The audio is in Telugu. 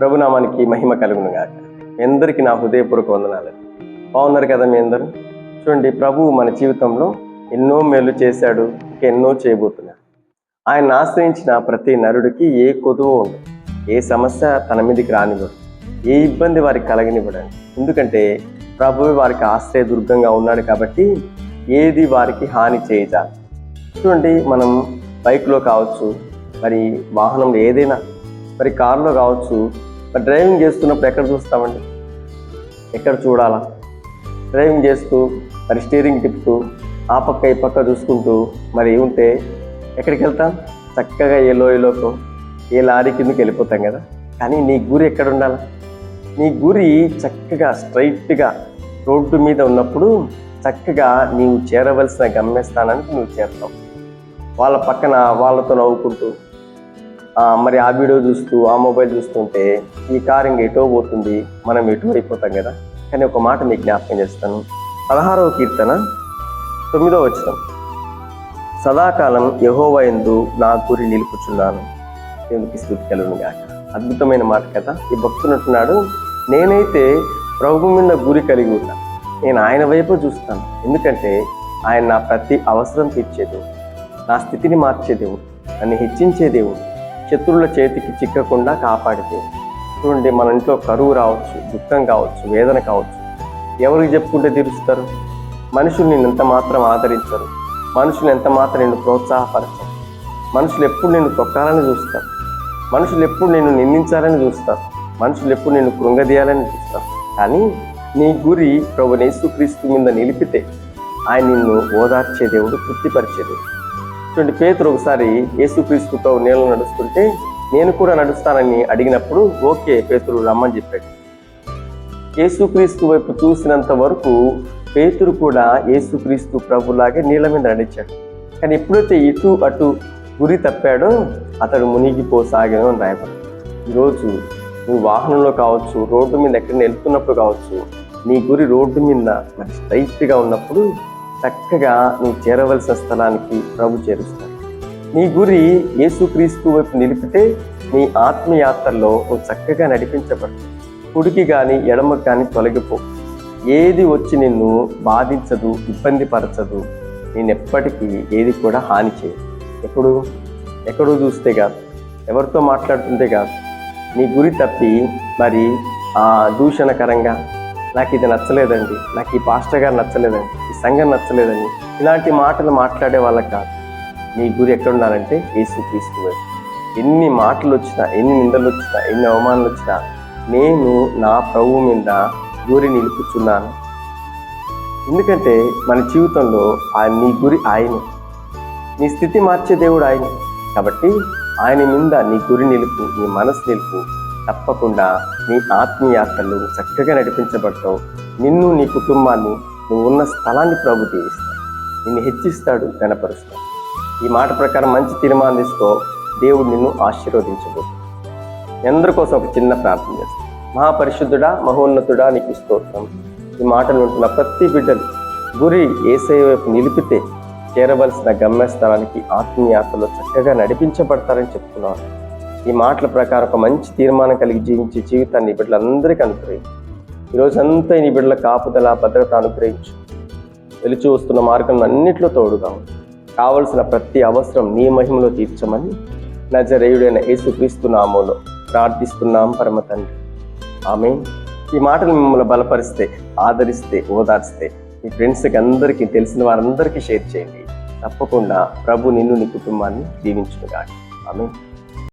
ప్రభునామానికి మహిమ కలుగును గాక మీ అందరికీ నా హృదయపూర్వక వందనాలు. బాగున్నారు కదా మీ అందరూ? చూడండి ప్రభువు మన జీవితంలో ఎన్నో మేలు చేశాడు ఇంకా ఎన్నో చేయబోతున్నాడు. ఆయన ఆశ్రయించిన ప్రతి నరుడికి ఏ కొదువు ఉండదు. ఏ సమస్య తన మీదకి రానివ్వడు. ఏ ఇబ్బంది వారికి కలగనివ్వడండి. ఎందుకంటే ప్రభువు వారికి ఆశ్రయ దుర్గంగా ఉన్నాడు కాబట్టి ఏది వారికి హాని చేయజాలి చూడండి మనం బైక్లో కావచ్చు మరి వాహనంలో ఏదైనా మరి కారులో కావచ్చు డ్రైవింగ్ చేస్తున్నప్పుడు ఎక్కడ చూస్తామండి? ఎక్కడ చూడాలా? డ్రైవింగ్ చేస్తూ మరి స్టీరింగ్ తిప్పుతూ ఆ పక్క ఈ పక్క చూసుకుంటూ మరి ఉంటే ఎక్కడికి వెళ్తాం? చక్కగా ఏ లోయలోకో ఏ లారీ కిందకి వెళ్ళిపోతాం కదా. కానీ నీ గురి ఎక్కడ ఉండాలి? నీ గురి చక్కగా స్ట్రైట్గా రోడ్డు మీద ఉన్నప్పుడు చక్కగా నీవు చేరవలసిన గమ్యస్థానానికి నువ్వు చేరుతావు. వాళ్ళ పక్కన వాళ్ళతో నవ్వుకుంటూ మరి ఆ వీడియో చూస్తూ ఆ మొబైల్ చూస్తుంటే ఈ కార్ ఇంక ఎటో పోతుంది మనం ఎటో అయిపోతాం కదా? కానీ ఒక మాట మీకు జ్ఞాపకం చేస్తాను. పదహారవ కీర్తన తొమ్మిదవ వచనం. సదాకాలం యహోవా యందు నా గురి నిలుపుచున్నాను. దేవునికి స్థుతి కలుగును గాక. అద్భుతమైన మాట కదా. ఈ భక్తునట్టున్నాడు నేనైతే ప్రభు మీద గురి కలిగి ఉంటాను నేను ఆయన వైపు చూస్తాను. ఎందుకంటే ఆయన నా ప్రతి అవసరం తీర్చే దేవుడు నా స్థితిని మార్చే దేవుడు నన్ను హెచ్చించే దేవుడు శత్రువుల చేతికి చిక్కకుండా కాపాడితే. చూడండి మన ఇంట్లో కరువు రావచ్చు దుఃఖం కావచ్చు వేదన కావచ్చు. ఎవరికి చెప్పుకుంటే తీరుస్తారు? మనుషులు నిన్ను ఎంత మాత్రం ఆదరించరు. మనుషులు ఎంత మాత్రం నిన్ను ప్రోత్సాహపరచరు. మనుషులు ఎప్పుడు నిన్ను తొక్కాలని చూస్తారు. మనుషులు ఎప్పుడు నిన్ను నిందించాలని చూస్తారు. మనుషులు ఎప్పుడు నిన్ను కృంగదీయాలని చూస్తారు. కానీ నీ గురి ప్రభు నేసుక్రీస్తు మీద నిలిపితే ఆయన నిన్ను ఓదార్చే దేవుడు తృప్తిపరిచే దేవుడు. చూడండి పేతురు ఒకసారి యేసుక్రీస్తుతో నీళ్ళు నడుస్తుంటే నేను కూడా నడుస్తానని అడిగినప్పుడు ఓకే పేతురు రమ్మని చెప్పాడు. యేసుక్రీస్తు వైపు చూసినంత వరకు పేతురు కూడా యేసుక్రీస్తు ప్రభులాగే నీళ్ళ మీద నడిచాడు. కానీ ఎప్పుడైతే ఇటు అటు గురి తప్పాడో అతడు మునిగిపోసాగాను అని రాయబడి ఈరోజు నువ్వు వాహనంలో కావచ్చు రోడ్డు మీద ఎక్కడ వెళ్తున్నప్పుడు కావచ్చు నీ గురి రోడ్డు మీద మరి స్ట్రైట్గా ఉన్నప్పుడు చక్కగా నువ్వు చేరవలసిన స్థలానికి ప్రభు చేరుస్తాడు. నీ గురి యేసుక్రీస్తు వైపు నిలిపితే నీ ఆత్మయాత్రలో నువ్వు చక్కగా నడిపించబడు కుడికి కానీ ఎడమ కానీ తొలగిపో. ఏది వచ్చి నిన్ను బాధించదు ఇబ్బంది పరచదు నేను ఎప్పటికీ ఏది కూడా హాని చేయదు. ఎప్పుడు? ఎక్కడో చూస్తే కాదు. ఎవరితో మాట్లాడుతుంటే కాదు. నీ గురి తప్పి మరి ఆ దూషణకరంగా నాకు ఇది నచ్చలేదండి. నాకు ఈ పాస్టర్ గారు నచ్చలేదండి. సంఘం నచ్చలేదని ఇలాంటి మాటలు మాట్లాడే వాళ్ళకి కాదు. నీ గురి ఎక్కడ ఉండాలంటే యేసు క్రీస్తు ఎన్ని మాటలు వచ్చినా ఎన్ని నిందలు వచ్చినా ఎన్ని అవమానాలు వచ్చినా నేను నా ప్రభువు మీద గురి నిలుపుచున్నాను. ఎందుకంటే మన జీవితంలో ఆ నీ గురి ఆయన. నీ స్థితి మార్చే దేవుడు ఆయన. కాబట్టి ఆయన మీద నీ గురి నిలుపు నీ మనసు నిలుపు తప్పకుండా నీ ఆత్మీయాత్రలు చక్కగా నడిపించబడతావు. నిన్ను నీ కుటుంబాన్ని నువ్వు ఉన్న స్థలాన్ని ప్రభు దీవిస్తాడు నిన్ను హెచ్చిస్తాడు గణపరుస్తాడు ఈ మాట ప్రకారం మంచి తీర్మానం తీసుకో. దేవుడు నిన్ను ఆశీర్వదించబోతుంది మీ అందరి కోసం ఒక చిన్న ప్రార్థన చేస్తాను మహాపరిశుద్ధుడా మహోన్నతుడా నీకు స్తోత్రం. ఈ మాటలు ఉంటున్న ప్రతి బిడ్డలు గురి ఏసై వైపు నిలిపితే చేరవలసిన గమ్యస్థలానికి ఆత్మీయాతలో చక్కగా నడిపించబడతారని చెప్తున్నాను. ఈ మాటల ప్రకారం ఒక మంచి తీర్మానం కలిగి జీవించే జీవితాన్ని బిడ్డలందరికీ అనుగ్రహించు. ఈరోజంతా నీ బిడ్డల కాపుదల భద్రత అనుగ్రహించు. వెలిచి వస్తున్న మార్గం అన్నింటిలో తోడుగా కావలసిన ప్రతి అవసరం నీ మహిమలో తీర్చమని నజరేయుడైన యేసుక్రీస్తు నామంలో ప్రార్థిస్తున్నాం పరమ తండ్రి. ఆమె ఈ మాటలు మిమ్మల్ని బలపరిస్తే ఆదరిస్తే ఓదార్స్తే మీ ఫ్రెండ్స్కి అందరికీ తెలిసిన వారందరికీ షేర్ చేయండి. తప్పకుండా ప్రభు నిన్ను నీ కుటుంబాన్ని దీవించునుగా ఆమె